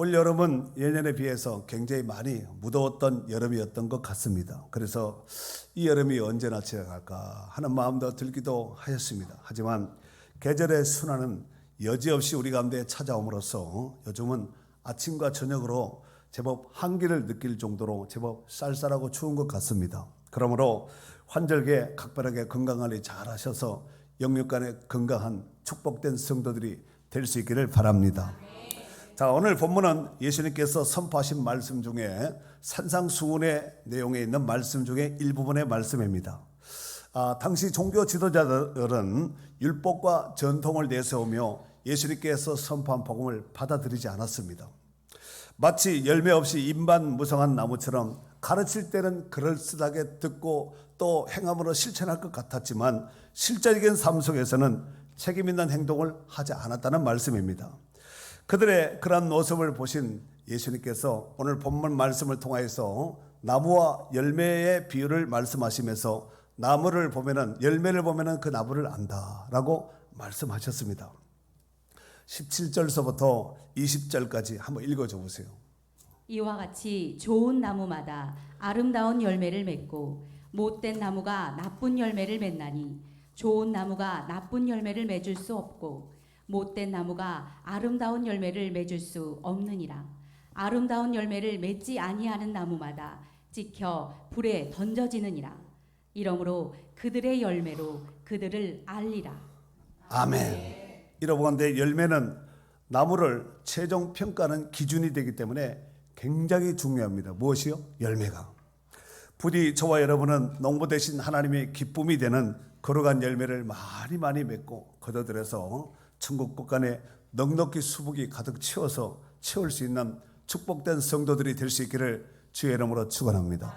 올 여름은 예년에 비해서 굉장히 많이 무더웠던 여름이었던 것 같습니다. 그래서 이 여름이 언제나 지나갈까 하는 마음도 들기도 하였습니다. 하지만 계절의 순환은 여지없이 우리 가운데 찾아옴으로써 요즘은 아침과 저녁으로 제법 한기를 느낄 정도로 제법 쌀쌀하고 추운 것 같습니다. 그러므로 환절기에 각별하게 건강관리 잘 하셔서 영육간에 건강한 축복된 성도들이 될 수 있기를 바랍니다. 자, 오늘 본문은 예수님께서 선포하신 말씀 중에 산상수훈의 내용에 있는 말씀 중에 일부분의 말씀입니다. 아, 당시 종교 지도자들은 율법과 전통을 내세우며 예수님께서 선포한 복음을 받아들이지 않았습니다. 마치 열매 없이 인반 무성한 나무처럼 가르칠 때는 그럴듯하게 듣고 또 행함으로 실천할 것 같았지만 실제적인 삶 속에서는 책임 있는 행동을 하지 않았다는 말씀입니다. 그들의 그러한 모습을 보신 예수님께서 오늘 본문 말씀을 통하여서 나무와 열매의 비유를 말씀하시면서 나무를 보면은 열매를 보면은 그 나무를 안다라고 말씀하셨습니다. 17절서부터 20절까지 한번 읽어 줘 보세요. 이와 같이 좋은 나무마다 아름다운 열매를 맺고 못된 나무가 나쁜 열매를 맺나니 좋은 나무가 나쁜 열매를 맺을 수 없고 못된 나무가 아름다운 열매를 맺을 수 없느니라 아름다운 열매를 맺지 아니하는 나무마다 찍혀 불에 던져지느니라 이러므로 그들의 열매로 그들을 알리라 아멘. 이러보건대 열매는 나무를 최종 평가하는 기준이 되기 때문에 굉장히 중요합니다. 무엇이요? 열매가. 부디 저와 여러분은 농부 대신 하나님의 기쁨이 되는 거룩한 열매를 많이 많이 맺고 거둬들여서 천국 곳간에 넉넉히 수복이 가득 채워서 채울 수 있는 축복된 성도들이 될 수 있기를 주의 이름으로 축원합니다.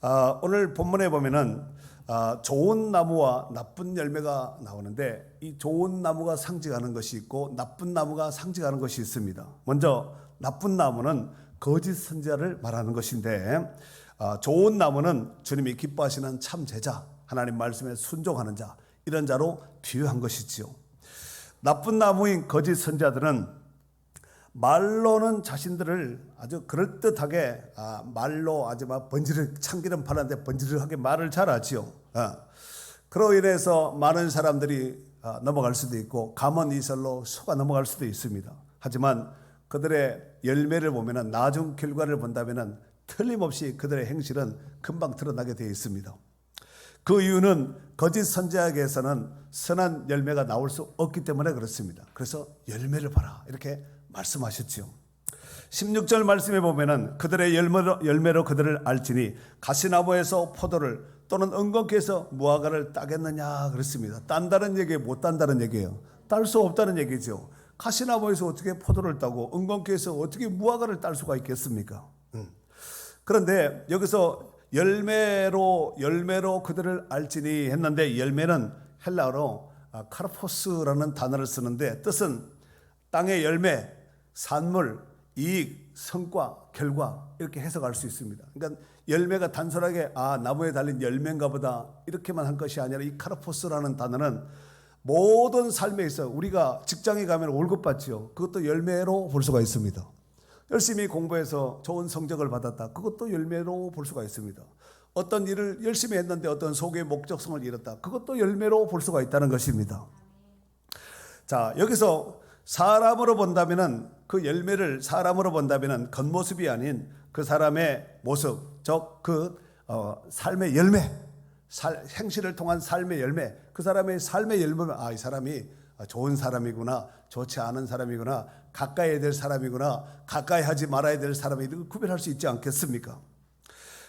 아, 오늘 본문에 보면은 아, 좋은 나무와 나쁜 열매가 나오는데 이 좋은 나무가 상징하는 것이 있고 나쁜 나무가 상징하는 것이 있습니다. 먼저 나쁜 나무는 거짓 선자를 말하는 것인데 아, 좋은 나무는 주님이 기뻐하시는 참 제자, 하나님 말씀에 순종하는 자 이런 자로 비유한 것이지요. 나쁜 나무인 거짓 선자들은 말로는 자신들을 아주 그럴듯하게 아, 말로 아주 막 번지르 참기름 파는데 번지르하게 말을 잘하지요. 아, 그로 인해서 많은 사람들이 아, 넘어갈 수도 있고 감언 이설로 속아 넘어갈 수도 있습니다. 하지만 그들의 열매를 보면은 나중 결과를 본다면은 틀림없이 그들의 행실은 금방 드러나게 되어 있습니다. 그 이유는 거짓 선지자에게서는 선한 열매가 나올 수 없기 때문에 그렇습니다. 그래서 열매를 봐라 이렇게 말씀하셨지요. 16절 말씀에 보면은 그들의 열매로, 열매로 그들을 알지니 가시나무에서 포도를 또는 은건키에서 무화과를 따겠느냐 그랬습니다. 딴다는 얘기에 못 딴다는 얘기예요. 딸 수 없다는 얘기죠. 가시나무에서 어떻게 포도를 따고 은건키에서 어떻게 무화과를 딸 수가 있겠습니까? 음. 그런데 여기서 열매로 열매로 그들을 알지니 했는데 열매는 헬라어로 아, 카르포스라는 단어를 쓰는데 뜻은 땅의 열매, 산물, 이익, 성과, 결과 이렇게 해석할 수 있습니다. 그러니까 열매가 단순하게 아 나무에 달린 열매인가 보다 이렇게만 한 것이 아니라 이 카르포스라는 단어는 모든 삶에 있어 우리가 직장에 가면 월급 받지요. 그것도 열매로 볼 수가 있습니다. 열심히 공부해서 좋은 성적을 받았다. 그것도 열매로 볼 수가 있습니다. 어떤 일을 열심히 했는데 어떤 속의 목적성을 잃었다. 그것도 열매로 볼 수가 있다는 것입니다. 자, 여기서 사람으로 본다면은 그 열매를 사람으로 본다면은 겉모습이 아닌 그 사람의 모습, 즉그 어, 삶의 열매, 살, 행실을 통한 삶의 열매, 그 사람의 삶의 열매는 아, 이 사람이 좋은 사람이구나, 좋지 않은 사람이구나, 가까이 해야 될 사람이구나, 가까이 하지 말아야 될 사람이 그 구별할 수 있지 않겠습니까?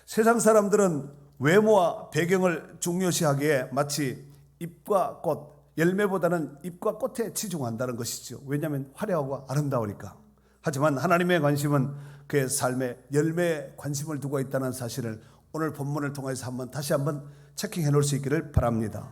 세상 사람들은 외모와 배경을 중요시하기에 마치 잎과 꽃, 열매보다는 잎과 꽃에 치중한다는 것이죠. 왜냐하면 화려하고 아름다우니까. 하지만 하나님의 관심은 그의 삶에 열매에 관심을 두고 있다는 사실을 오늘 본문을 통해서 한번 다시 한번 체킹해 놓을 수 있기를 바랍니다.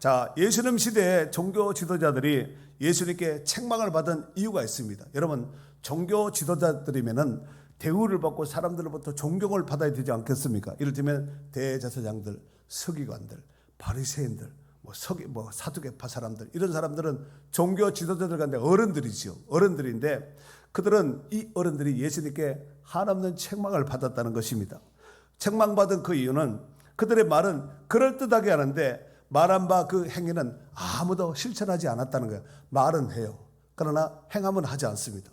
자, 예수님 시대의 종교 지도자들이 예수님께 책망을 받은 이유가 있습니다. 여러분, 종교 지도자들이면은 대우를 받고 사람들로부터 존경을 받아야 되지 않겠습니까? 이를테면 대제사장들, 서기관들, 바리새인들, 뭐 서기 뭐 사두개파 사람들 이런 사람들은 종교 지도자들 가운데 어른들이지요. 어른들인데 그들은 이 어른들이 예수님께 한없는 책망을 받았다는 것입니다. 책망받은 그 이유는 그들의 말은 그럴듯하게 하는데 말한 바 그 행위는 아무도 실천하지 않았다는 거예요. 말은 해요. 그러나 행함은 하지 않습니다.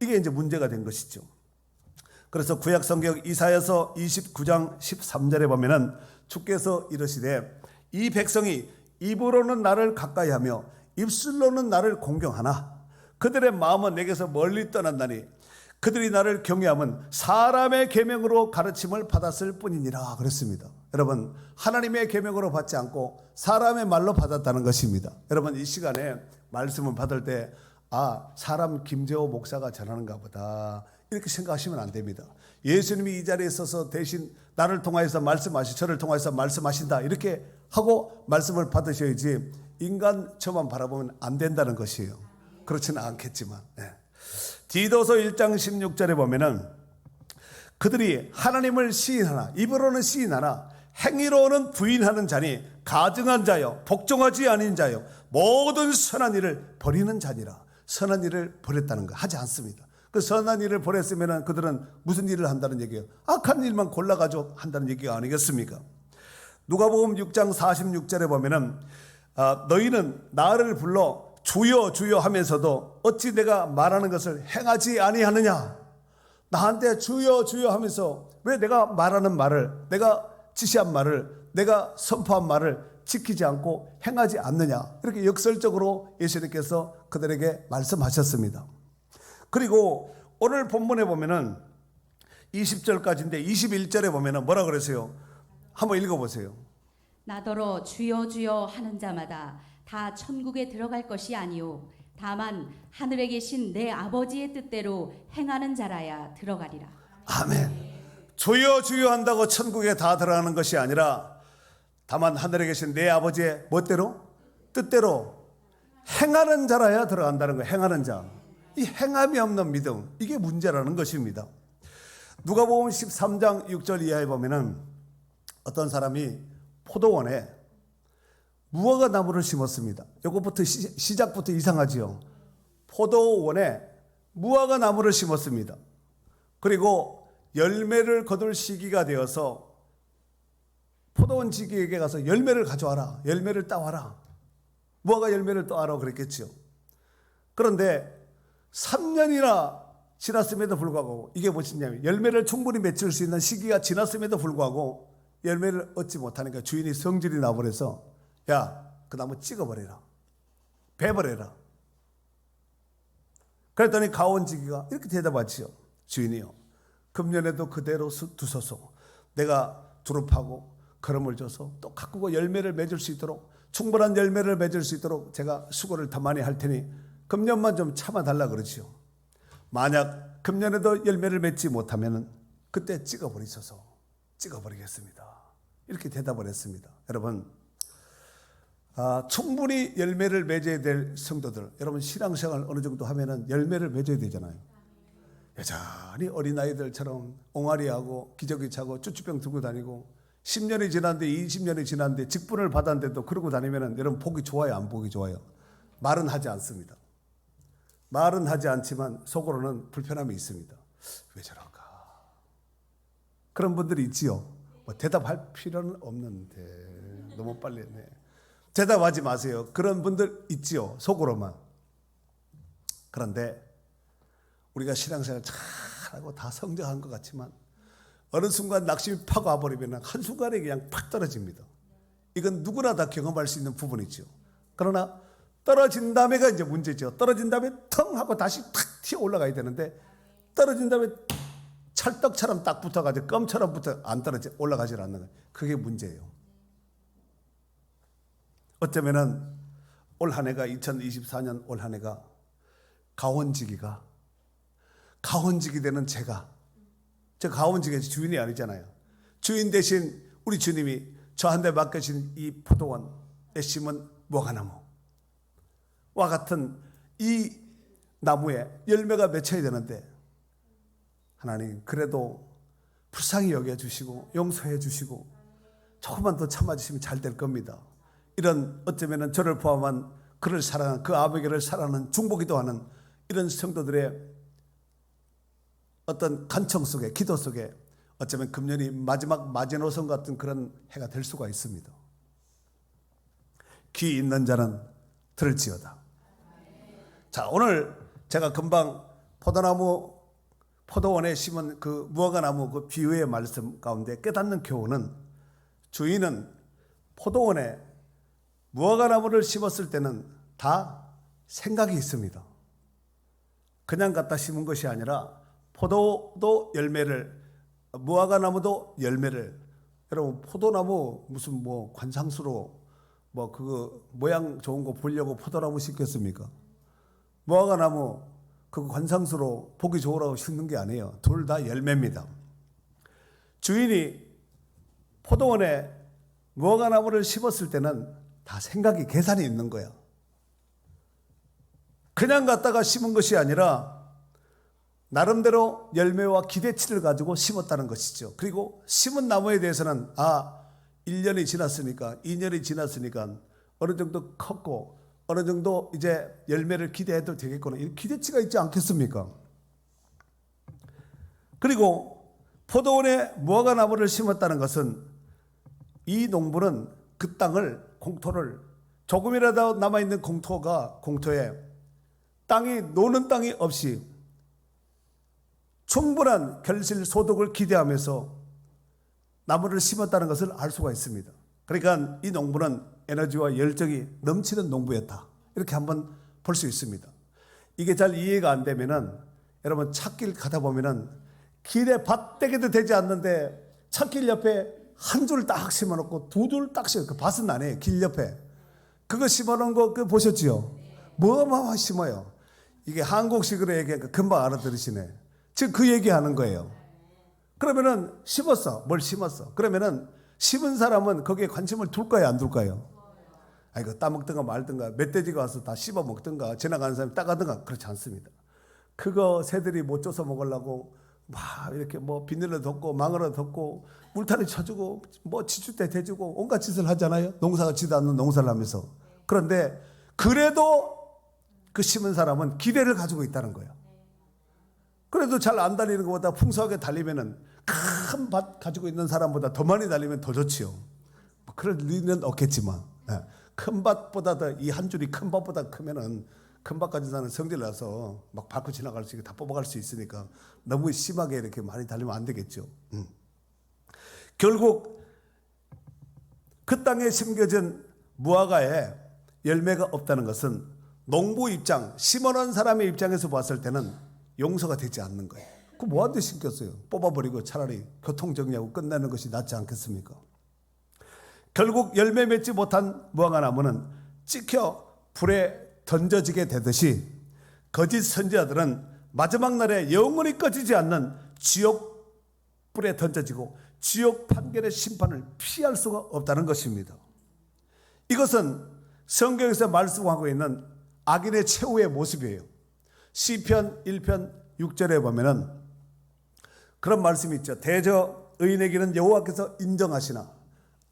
이게 이제 문제가 된 것이죠. 그래서 구약 성경 이사야서 29장 13절에 보면은 주께서 이르시되 이 백성이 입으로는 나를 가까이 하며 입술로는 나를 공경하나 그들의 마음은 내게서 멀리 떠난다니 그들이 나를 경외함은 사람의 계명으로 가르침을 받았을 뿐이니라 그랬습니다. 여러분 하나님의 계명으로 받지 않고 사람의 말로 받았다는 것입니다. 여러분 이 시간에 말씀을 받을 때 아, 사람 김재호 목사가 전하는가 보다. 이렇게 생각하시면 안 됩니다. 예수님이 이 자리에 서서 대신 나를 통하여서 말씀하시, 저를 통하여서 말씀하신다. 이렇게 하고 말씀을 받으셔야지 인간 저만 바라보면 안 된다는 것이에요. 그렇지는 않겠지만. 네. 디도서 1장 16절에 보면은 그들이 하나님을 시인하나 입으로는 시인하나 행위로는 부인하는 자니 가증한 자여 복종하지 아닌 자여 모든 선한 일을 버리는 자니라 선한 일을 버렸다는 거 하지 않습니다. 그 선한 일을 버렸으면 그들은 무슨 일을 한다는 얘기예요? 악한 일만 골라가지고 한다는 얘기가 아니겠습니까? 누가복음 6장 46절에 보면은 아, 너희는 나를 불러 주여 주여 하면서도 어찌 내가 말하는 것을 행하지 아니하느냐? 나한테 주여 주여 하면서 왜 내가 말하는 말을 내가 지시한 말을 내가 선포한 말을 지키지 않고 행하지 않느냐? 이렇게 역설적으로 예수님께서 그들에게 말씀하셨습니다. 그리고 오늘 본문에 보면은 20절까지인데 21절에 보면은 뭐라 그랬어요? 한번 읽어 보세요. 나더러 주여 주여 하는 자마다 다 천국에 들어갈 것이 아니요 다만 하늘에 계신 내 아버지의 뜻대로 행하는 자라야 들어가리라. 아멘. 주여 주여 한다고 천국에 다 들어가는 것이 아니라 다만 하늘에 계신 내 아버지의 멋대로 뜻대로 행하는 자라야 들어간다는 거예요. 행하는 자. 이 행함이 없는 믿음 이게 문제라는 것입니다. 누가복음 13장 6절 이하에 보면은 어떤 사람이 포도원에 무화과 나무를 심었습니다. 이것부터 시, 시작부터 이상하지요. 포도원에 무화과 나무를 심었습니다. 그리고 열매를 거둘 시기가 되어서 포도원 지기에게 가서 열매를 가져와라. 열매를 따와라. 무화과 열매를 따와라 그랬겠죠. 그런데 3년이나 지났음에도 불구하고 이게 무엇이냐면 열매를 충분히 맺을 수 있는 시기가 지났음에도 불구하고 열매를 얻지 못하니까 주인이 성질이 나버려서 야, 그 나무 찍어버려라. 베버려라. 그랬더니 가온지기가 이렇게 대답하지요. 주인이요. 금년에도 그대로 수- 두소서. 내가 두릅하고 걸음을 줘서 또 가꾸고 열매를 맺을 수 있도록 충분한 열매를 맺을 수 있도록 제가 수고를 더 많이 할 테니 금년만 좀 참아달라 그러지요. 만약 금년에도 열매를 맺지 못하면 그때 찍어버리소서. 찍어버리겠습니다. 이렇게 대답을 했습니다. 여러분, 아, 충분히 열매를 맺어야 될 성도들, 여러분 신앙생활 어느 정도 하면은 열매를 맺어야 되잖아요. 여전히 어린아이들처럼 옹알이하고 기저귀 차고 쭈쭈병 들고 다니고 10년이 지났는데 20년이 지났는데 직분을 받았는데도 그러고 다니면은 여러분 보기 좋아요, 안 보기 좋아요? 말은 하지 않습니다. 말은 하지 않지만 속으로는 불편함이 있습니다. 왜 저럴까? 그런 분들이 있지요. 뭐 대답할 필요는 없는데 너무 빨리 했네. 대답하지 마세요. 그런 분들 있지요. 속으로만. 그런데 우리가 신앙생활 잘하고 다 성장한 것 같지만 어느 순간 낙심이 팍 와버리면 한순간에 그냥 팍 떨어집니다. 이건 누구나 다 경험할 수 있는 부분이죠. 그러나 떨어진 다음에가 이제 문제죠. 떨어진 다음에 텅 하고 다시 탁 튀어 올라가야 되는데 떨어진 다음에 찰떡처럼 딱 붙어가지고 껌처럼 붙어 안 떨어져 올라가질 않는 거예요. 그게 문제예요. 어쩌면은 올 한 해가 2024년 올 한 해가 가원지기가 가원지기 되는 제가 저 가원지기 주인이 아니잖아요. 주인 대신 우리 주님이 저한테 맡겨진 이 포도원에 심은 무화과나무 와 같은 이 나무에 열매가 맺혀야 되는데 하나님 그래도 불쌍히 여겨 주시고 용서해 주시고 조금만 더 참아 주시면 잘 될 겁니다. 이런 어쩌면은 저를 포함한 그를 사랑하는 그 아버지를 사랑하는 중보기도 하는 이런 성도들의 어떤 간청 속에 기도 속에 어쩌면 금년이 마지막 마지노선 같은 그런 해가 될 수가 있습니다. 귀 있는 자는 들을지어다. 자, 오늘 제가 금방 포도나무 포도원에 심은 그 무화과나무 그 비유의 말씀 가운데 깨닫는 교훈은 주인은 포도원에 무화과 나무를 심었을 때는 다 생각이 있습니다. 그냥 갖다 심은 것이 아니라 포도도 열매를 무화과 나무도 열매를 여러분 포도나무 무슨 뭐 관상수로 뭐 그거 모양 좋은 거 보려고 포도나무 심겠습니까? 무화과 나무 그 관상수로 보기 좋으라고 심는 게 아니에요. 둘 다 열매입니다. 주인이 포도원에 무화과 나무를 심었을 때는 다 생각이 계산이 있는 거야. 그냥 갖다가 심은 것이 아니라 나름대로 열매와 기대치를 가지고 심었다는 것이죠. 그리고 심은 나무에 대해서는 아, 1년이 지났으니까, 2년이 지났으니까 어느 정도 컸고 어느 정도 이제 열매를 기대해도 되겠구나. 이 기대치가 있지 않겠습니까? 그리고 포도원에 무화과 나무를 심었다는 것은 이 농부는 그 땅을 공토를 조금이라도 남아 있는 공토가 공토에 땅이 노는 땅이 없이 충분한 결실 소득을 기대하면서 나무를 심었다는 것을 알 수가 있습니다. 그러니까 이 농부는 에너지와 열정이 넘치는 농부였다. 이렇게 한번 볼 수 있습니다. 이게 잘 이해가 안 되면은 여러분 찾길 가다 보면은 길에 밭대기도 되지 않는데 찾길 옆에 한줄딱 심어놓고 두 줄 딱 심어 그 밭은 아니에요 길 옆에 그거 심어놓은 거 그 보셨지요? 뭐만 심어요. 이게 한국식으로 얘기하니까 금방 알아들으시네. 지금 그 얘기하는 거예요. 그러면은 심었어. 뭘 심었어. 그러면은 심은 사람은 거기에 관심을 둘까요? 안 둘까요? 아, 이거 따먹든가 말든가 멧돼지가 와서 다 씹어 먹든가 지나가는 사람이 따가든가 그렇지 않습니다. 그거 새들이 못 줘서 먹으려고 막 이렇게 뭐 비닐로 덮고 망으로 덮고 물타리 쳐주고 뭐 지주대 대주고 온갖 짓을 하잖아요. 농사가 지도 않는 농사를 하면서. 그런데 그래도 그 심은 사람은 기대를 가지고 있다는 거예요. 그래도 잘 안 달리는 것보다 풍성하게 달리면은 큰 밭 가지고 있는 사람보다 더 많이 달리면 더 좋지요. 뭐 그럴 리는 없겠지만 예. 큰 밭보다 더 이 한 줄이 큰 밭보다 크면은 가진 사람은 성질 나서 막 밟고 지나갈 수 있고 다 뽑아갈 수 있으니까 너무 심하게 이렇게 많이 달리면 안 되겠죠. 음. 결국 그 땅에 심겨진 무화과에 열매가 없다는 것은 농부 입장, 심어놓은 사람의 입장에서 봤을 때는 용서가 되지 않는 거예요. 그 뭐한테 심겼어요? 뽑아버리고 차라리 교통정리하고 끝내는 것이 낫지 않겠습니까? 결국 열매 맺지 못한 무화과 나무는 찍혀 불에 던져지게 되듯이 거짓 선지자들은 마지막 날에 영원히 꺼지지 않는 지옥 불에 던져지고 지옥 판결의 심판을 피할 수가 없다는 것입니다. 이것은 성경에서 말씀하고 있는 악인의 최후의 모습이에요. 시편 1편 6절에 보면은 그런 말씀이 있죠. 대저 의인에게는 여호와께서 인정하시나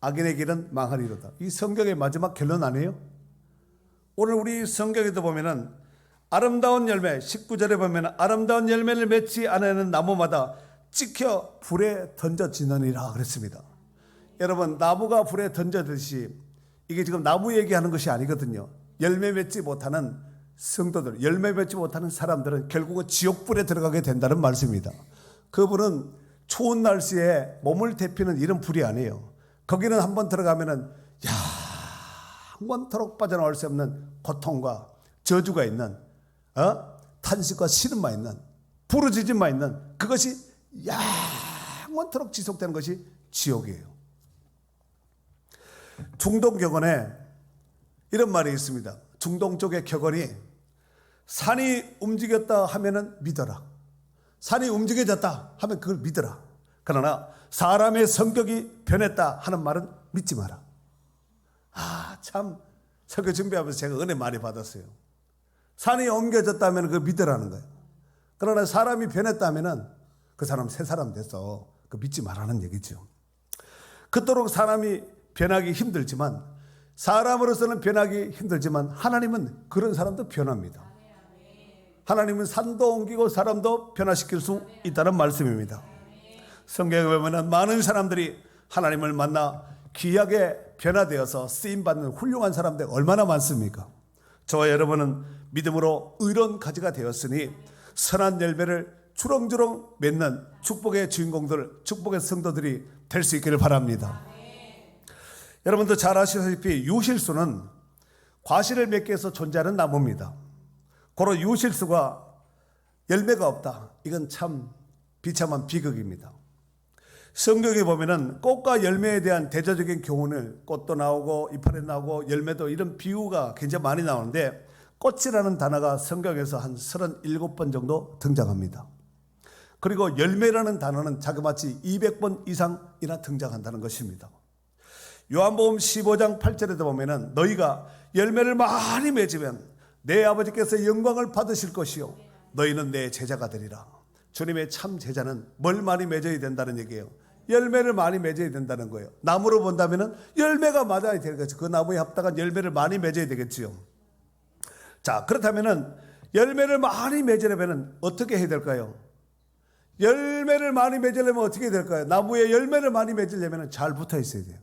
악인에게는 망하리로다. 이 성경의 마지막 결론 아니에요? 오늘 우리 성경에도 보면은 아름다운 열매 19절에 보면 아름다운 열매를 맺지 않는 나무마다 찍혀 불에 던져지느니라 그랬습니다. 여러분 나무가 불에 던져듯이 이게 지금 나무 얘기하는 것이 아니거든요. 열매 맺지 못하는 성도들, 열매 맺지 못하는 사람들은 결국은 지옥불에 들어가게 된다는 말씀입니다. 그분은 추운 날씨에 몸을 데피는 이런 불이 아니에요. 거기는 한번 들어가면은 영원토록 빠져나올 수 없는 고통과 저주가 있는 어? 탄식과 시름만 있는 부르짖음만 있는 그것이 영원토록 지속되는 것이 지옥이에요. 중동 격언에 이런 말이 있습니다. 중동 쪽의 격언이 산이 움직였다 하면은 믿어라. 산이 움직여졌다 하면 그걸 믿어라. 그러나 사람의 성격이 변했다 하는 말은 믿지 마라. 아, 참 설교 준비하면서 제가 은혜 많이 받았어요. 산이 옮겨졌다면 그걸 믿으라는 거예요. 그러나 사람이 변했다면은 그 사람 새 사람 돼서 그 믿지 말라는 얘기죠. 그토록 사람이 변하기 힘들지만 사람으로서는 변하기 힘들지만 하나님은 그런 사람도 변합니다. 하나님은 산도 옮기고 사람도 변화시킬 수 있다는 말씀입니다. 성경에 보면 많은 사람들이 하나님을 만나 귀하게 변화되어서 쓰임 받는 훌륭한 사람들 얼마나 많습니까? 저와 여러분은 믿음으로 의로운 가지가 되었으니 선한 열매를 주렁주렁 맺는 축복의 주인공들, 축복의 성도들이 될 수 있기를 바랍니다. 여러분도 잘 아시다시피 유실수는 과실을 맺기 위해서 존재하는 나무입니다. 고로 유실수가 열매가 없다. 이건 참 비참한 비극입니다. 성경에 보면은 꽃과 열매에 대한 대조적인 교훈을 꽃도 나오고 이파리 나오고 열매도 이런 비유가 굉장히 많이 나오는데 꽃이라는 단어가 성경에서 한 37번 정도 등장합니다. 그리고 열매라는 단어는 자그마치 200번 이상이나 등장한다는 것입니다. 요한복음 15장 8절에도 보면은 너희가 열매를 많이 맺으면 내 아버지께서 영광을 받으실 것이요 너희는 내 제자가 되리라. 주님의 참 제자는 뭘 많이 맺어야 된다는 얘기예요. 열매를 많이 맺어야 된다는 거예요. 나무로 본다면은 열매가 맞아야 되겠죠. 그 나무에 합당한 열매를 많이 맺어야 되겠지요. 자, 그렇다면은 열매를 많이 맺으려면은 어떻게 해야 될까요? 열매를 많이 맺으려면 어떻게 해야 될까요? 나무에 열매를 많이 맺으려면 잘 붙어 있어야 돼요.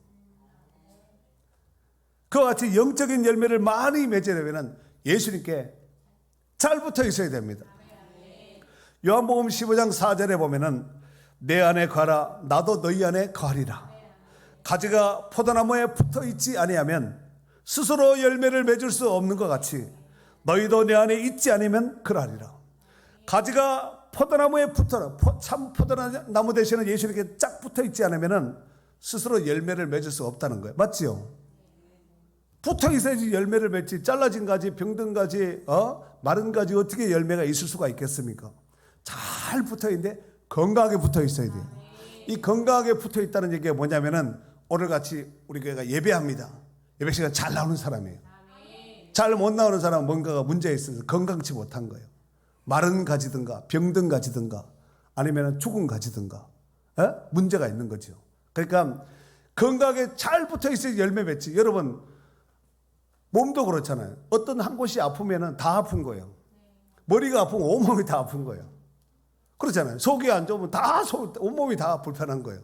그와 같이 영적인 열매를 많이 맺으려면 예수님께 잘 붙어 있어야 됩니다. 요한복음 15장 4절에 보면은 내 안에 가라 나도 너희 안에 가리라. 가지가 포도나무에 붙어 있지 아니하면 스스로 열매를 맺을 수 없는 것 같이 너희도 내 안에 있지 않으면 그러하리라. 가지가 포도나무에 붙어라. 포- 참 포도나무 대신에 예수님께 쫙 붙어 있지 않으면은 스스로 열매를 맺을 수 없다는 거예요. 맞지요? 붙어 있어야지 열매를 맺지. 잘라진 가지, 병든 가지, 어? 마른 가지 어떻게 열매가 있을 수가 있겠습니까? 잘 붙어 있는데 건강하게 붙어 있어야 돼요. 이 건강하게 붙어 있다는 얘기가 뭐냐면은 오늘 같이 우리 교회가 예배합니다. 예배 시간 잘 나오는 사람이에요. 잘 못 나오는 사람은 뭔가가 문제가 있어서 건강치 못한 거예요. 마른 가지든가 병든 가지든가 아니면 죽은 가지든가 에? 문제가 있는 거죠. 그러니까 건강하게 잘 붙어 있어야 열매 맺지. 여러분 몸도 그렇잖아요. 어떤 한 곳이 아프면은 다 아픈 거예요. 머리가 아프면 온몸이 다 아픈 거예요. 그렇잖아요. 속이 안 좋으면 다 속, 온몸이 다 불편한 거예요.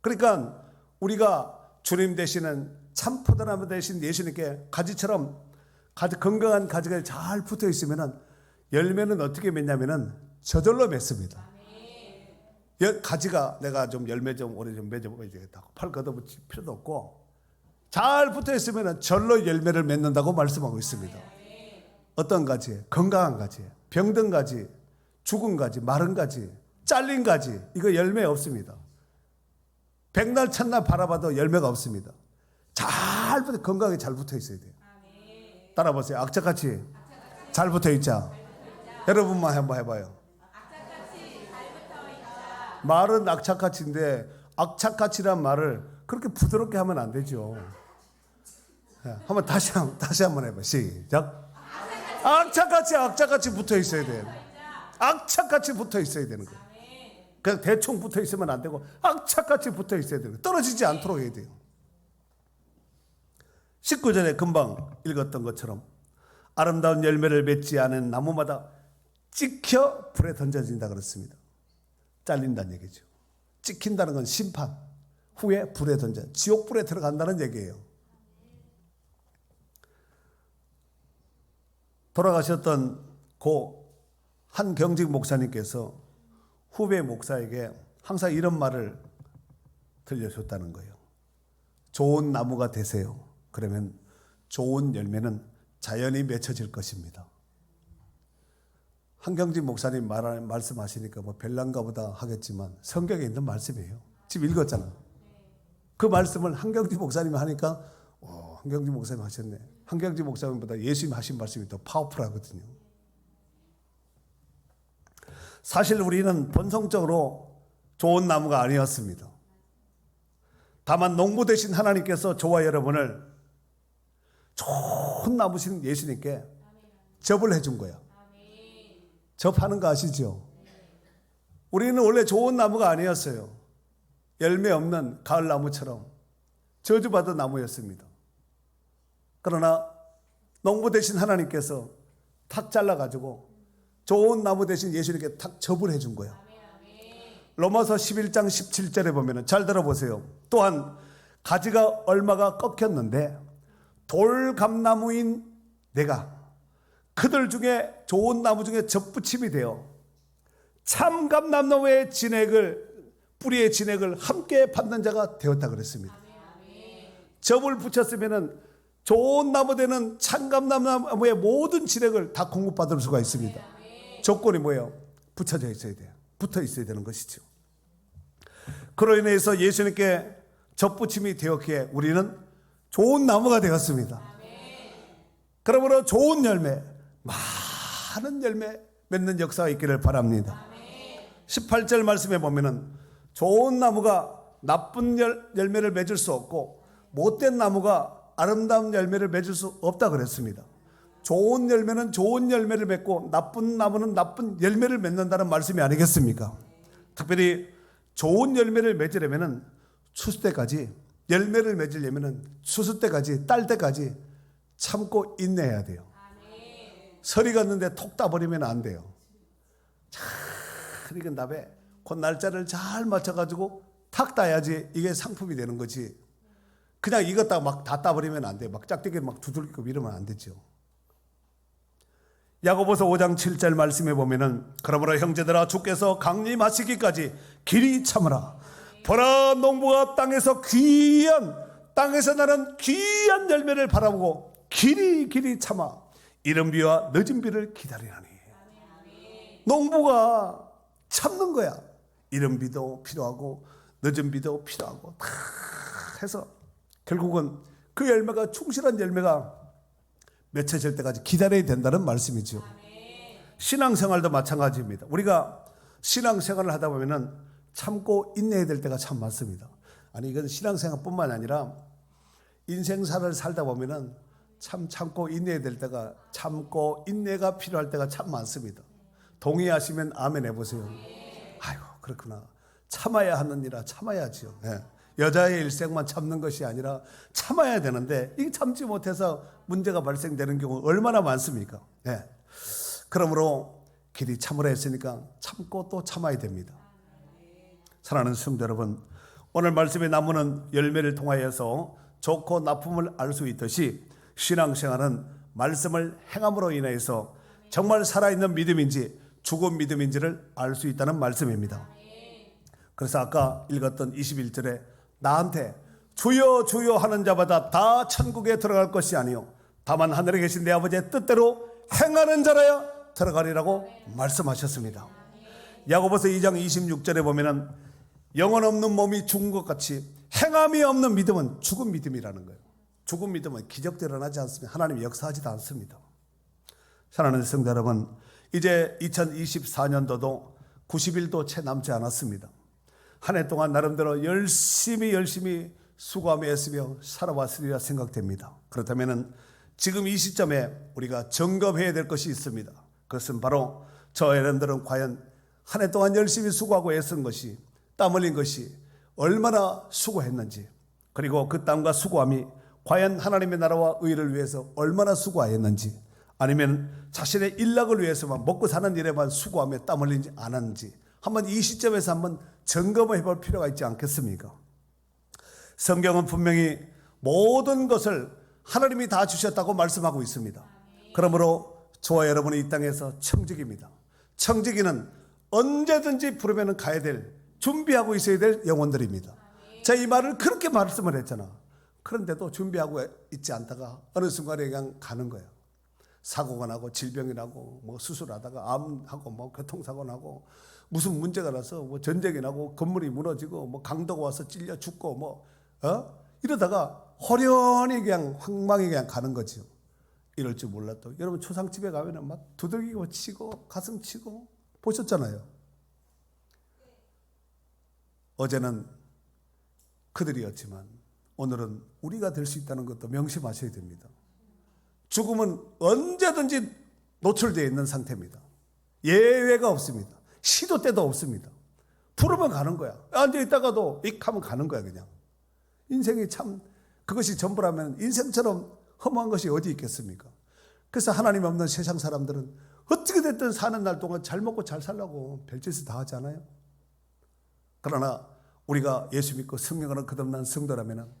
그러니까 우리가 주님 되시는 참 포도나무 되신 예수님께 가지처럼 가지, 건강한 가지가 잘 붙어 있으면은 열매는 어떻게 맺냐면은 저절로 맺습니다. 열- 가지가 내가 좀 열매 좀 오래 좀 맺어보면 되겠다. 팔 걷어붙일 필요도 없고 잘 붙어 있으면 절로 열매를 맺는다고 말씀하고 있습니다. 어떤 가지? 건강한 가지, 병든 가지, 죽은 가지, 마른 가지, 잘린 가지 이거 열매 없습니다. 백날 첫날 바라봐도 열매가 없습니다. 잘 건강하게 잘 붙어 있어야 돼요. 따라 보세요. 악착같이 잘 붙어 있자. 여러분만 한번 해봐요. 말은 악착같이인데 악착같이란 말을 그렇게 부드럽게 하면 안 되죠. 예, 한번 다시 한 다시 한번 해봐. 시작. 악착같이 악착같이 붙어 있어야 돼요. 악착같이 붙어 있어야 되는 거예요. 그냥 대충 붙어 있으면 안 되고 악착같이 붙어 있어야 되는 거예요. 떨어지지 않도록 해야 돼요. 19절에 금방 읽었던 것처럼 아름다운 열매를 맺지 않은 나무마다 찍혀 불에 던져진다 그렇습니다. 잘린다는 얘기죠. 찍힌다는 건 심판. 후에 불에 던져 지옥 불에 들어간다는 얘기예요. 돌아가셨던 고 한 경직 목사님께서 후배 목사에게 항상 이런 말을 들려줬다는 거예요. 좋은 나무가 되세요. 그러면 좋은 열매는 자연히 맺혀질 것입니다. 한경진 목사님 말, 말씀하시니까 뭐 별난가 보다 하겠지만 성경에 있는 말씀이에요. 지금 읽었잖아. 그 말씀을 한경진 목사님이 하니까 어, 한경진 목사님 하셨네. 한경진 목사님보다 예수님 하신 말씀이 더 파워풀하거든요. 사실 우리는 본성적으로 좋은 나무가 아니었습니다. 다만 농부 되신 하나님께서 저와 여러분을 좋은 나무신 예수님께 접을 해준 거야. 접하는 거 아시죠? 우리는 원래 좋은 나무가 아니었어요. 열매 없는 가을 나무처럼 저주받은 나무였습니다. 그러나 농부 되신 하나님께서 탁 잘라가지고 좋은 나무 대신 예수님께 탁 접을 해준 거야. 로마서 11장 17절에 보면은 잘 들어보세요. 또한 가지가 얼마가 꺾였는데 돌감나무인 내가 그들 중에 좋은 나무 중에 접붙임이 되어 참 감남나무의 진액을 뿌리의 진액을 함께 받는 자가 되었다 그랬습니다. 접을 붙였으면은 좋은 나무 되는 참 감남나무의 모든 진액을 다 공급받을 수가 있습니다. 조건이 뭐예요? 붙여져 있어야 돼요. 붙어 있어야 되는 것이죠. 그로 인해서 예수님께 접붙임이 되었기에 우리는 좋은 나무가 되었습니다. 그러므로 좋은 열매, 많은 열매 맺는 역사가 있기를 바랍니다. 18절 말씀에 보면은 좋은 나무가 나쁜 열, 열매를 맺을 수 없고 못된 나무가 아름다운 열매를 맺을 수 없다 그랬습니다. 좋은 열매는 좋은 열매를 맺고 나쁜 나무는 나쁜 열매를 맺는다는 말씀이 아니겠습니까? 특별히 좋은 열매를 맺으려면은 추수 때까지 열매를 맺으려면은 추수 때까지 딸 때까지 참고 인내해야 돼요. 서리 갔는데 톡 따버리면 안 돼요. 잘 익은 다음에 그 날짜를 잘 맞춰가지고 탁 따야지 이게 상품이 되는 거지. 그냥 익었다가 막다 따버리면 안 돼. 막 짝대기 막 두들기고 이러면 안 되죠. 야고보서 5장 7절 말씀에 보면은 그러므로 형제들아 주께서 강림하시기까지 길이 참으라. 보라 농부가 땅에서 귀한 땅에서 나는 귀한 열매를 바라보고 길이 길이 참아 이른 비와 늦은 비를 기다리라니. 농부가 참는 거야. 이른 비도 필요하고 늦은 비도 필요하고 다 해서 결국은 그 열매가 충실한 열매가 맺혀질 때까지 기다려야 된다는 말씀이죠. 신앙생활도 마찬가지입니다. 우리가 신앙생활을 하다 보면은 참고 인내해야 될 때가 참 많습니다. 아니 이건 신앙생활뿐만 아니라 인생사를 살다 보면은 참 참고 인내해야 될 때가 참고 인내가 필요할 때가 참 많습니다. 동의하시면 아멘 해보세요. 아이고 그렇구나. 참아야 하느니라 참아야지요. 예. 여자의 일생만 참는 것이 아니라 참아야 되는데 이 참지 못해서 문제가 발생되는 경우 얼마나 많습니까? 예. 그러므로 길이 참으라 했으니까 참고 또 참아야 됩니다. 사랑하는 성도 여러분, 오늘 말씀의 나무는 열매를 통하여서 좋고 나쁨을 알 수 있듯이 신앙생활은 말씀을 행함으로 인해서 정말 살아있는 믿음인지 죽은 믿음인지를 알 수 있다는 말씀입니다. 그래서 아까 읽었던 21절에 나한테 주여 주여 하는 자마다 다 천국에 들어갈 것이 아니요 다만 하늘에 계신 내 아버지의 뜻대로 행하는 자라야 들어가리라고 말씀하셨습니다. 야고보서 2장 26절에 보면은 영혼 없는 몸이 죽은 것 같이 행함이 없는 믿음은 죽은 믿음이라는 거예요. 죽은 믿음은 기적도 일어나지 않습니다. 하나님 역사하지도 않습니다. 사랑하는 성도 여러분, 이제 2024년도도 90일도 채 남지 않았습니다. 한 해 동안 나름대로 열심히 열심히 수고하며 애쓰며 살아왔으리라 생각됩니다. 그렇다면 지금 이 시점에 우리가 점검해야 될 것이 있습니다. 그것은 바로 저 여러분들은 과연 한 해 동안 열심히 수고하고 애쓴 것이 땀 흘린 것이 얼마나 수고했는지 그리고 그 땀과 수고함이 과연 하나님의 나라와 의를 위해서 얼마나 수고하였는지 아니면 자신의 일락을 위해서만 먹고 사는 일에만 수고하며 땀 흘리지 않았는지 한번 이 시점에서 한번 점검을 해볼 필요가 있지 않겠습니까? 성경은 분명히 모든 것을 하나님이 다 주셨다고 말씀하고 있습니다. 그러므로 저와 여러분은 이 땅에서 청직입니다. 청직이는 언제든지 부르면 가야 될 준비하고 있어야 될 영혼들입니다. 제가 이 말을 그렇게 말씀을 했잖아. 그런데도 준비하고 있지 않다가 어느 순간에 그냥 가는 거예요. 사고가 나고 질병이 나고 뭐 수술하다가 암하고 뭐 교통사고 나고 무슨 문제가 나서 뭐 전쟁이 나고 건물이 무너지고 뭐 강도가 와서 찔려 죽고 뭐 어? 이러다가 호련히 그냥 황망히 그냥 가는 거죠. 이럴 줄 몰랐다. 여러분 초상집에 가면은 막 두들기고 치고 가슴 치고 보셨잖아요. 어제는 그들이었지만 오늘은 우리가 될 수 있다는 것도 명심하셔야 됩니다. 죽음은 언제든지 노출되어 있는 상태입니다. 예외가 없습니다. 시도 때도 없습니다. 부르면 가는 거야. 앉아 있다가도 익 하면 가는 거야, 그냥. 인생이 참 그것이 전부라면 인생처럼 허무한 것이 어디 있겠습니까? 그래서 하나님 없는 세상 사람들은 어떻게 됐든 사는 날 동안 잘 먹고 잘 살라고 별짓을 다 하잖아요. 그러나 우리가 예수 믿고 성령으로 거듭난 성도라면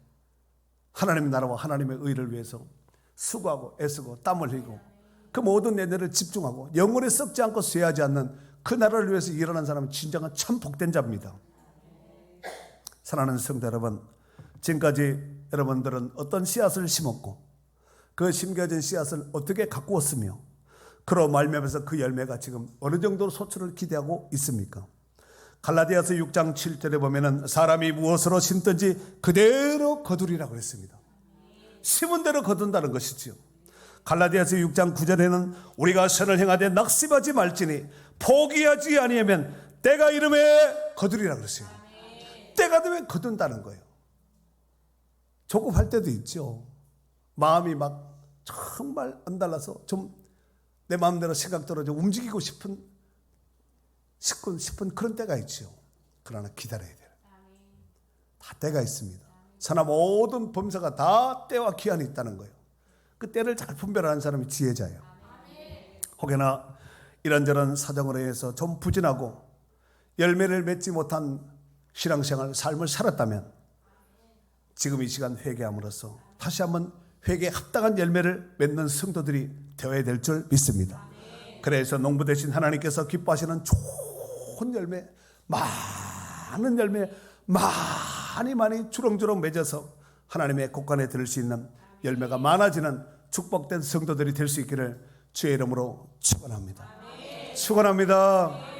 하나님 나라와 하나님의 의를 위해서 수고하고 애쓰고 땀을 흘리고 그 모든 내내를 집중하고 영혼에 썩지 않고 쇠하지 않는 그 나라를 위해서 일어난 사람은 진정한 참 복된 자입니다. 사랑하는 성도 여러분, 지금까지 여러분들은 어떤 씨앗을 심었고 그 심겨진 씨앗을 어떻게 가꾸었으며 그로 말미암아서 그 열매가 지금 어느 정도로 소출을 기대하고 있습니까? 갈라디아서 6장 7절에 보면은 사람이 무엇으로 심든지 그대로 거두리라고 그랬습니다. 심은 대로 거둔다는 것이지요. 갈라디아서 6장 9절에는 우리가 선을 행하되 낙심하지 말지니 포기하지 아니하면 때가 이름에 거두리라 그랬어요. 때가 되면 거둔다는 거예요. 조급할 때도 있죠. 마음이 막 정말 안달나서 좀 내 마음대로 생각대로 좀 움직이고 싶은 싶은, 싶은 그런 때가 있죠. 그러나 기다려야 돼요. 다 때가 있습니다. 사나 모든 범사가 다 때와 기한이 있다는 거예요. 그 때를 잘 분별하는 사람이 지혜자예요. 혹여나 이런저런 사정으로 해서 좀 부진하고 열매를 맺지 못한 신앙생활 삶을 살았다면 지금 이 시간 회개함으로써 다시 한번 회개에 합당한 열매를 맺는 성도들이 되어야 될 줄 믿습니다. 그래서 농부 대신 하나님께서 기뻐하시는 좋은 열매, 많은 열매, 많이 많이 주렁주렁 맺어서 하나님의 곳간에 들을 수 있는 열매가 많아지는 축복된 성도들이 될 수 있기를 주의 이름으로 축원합니다. 축원합니다.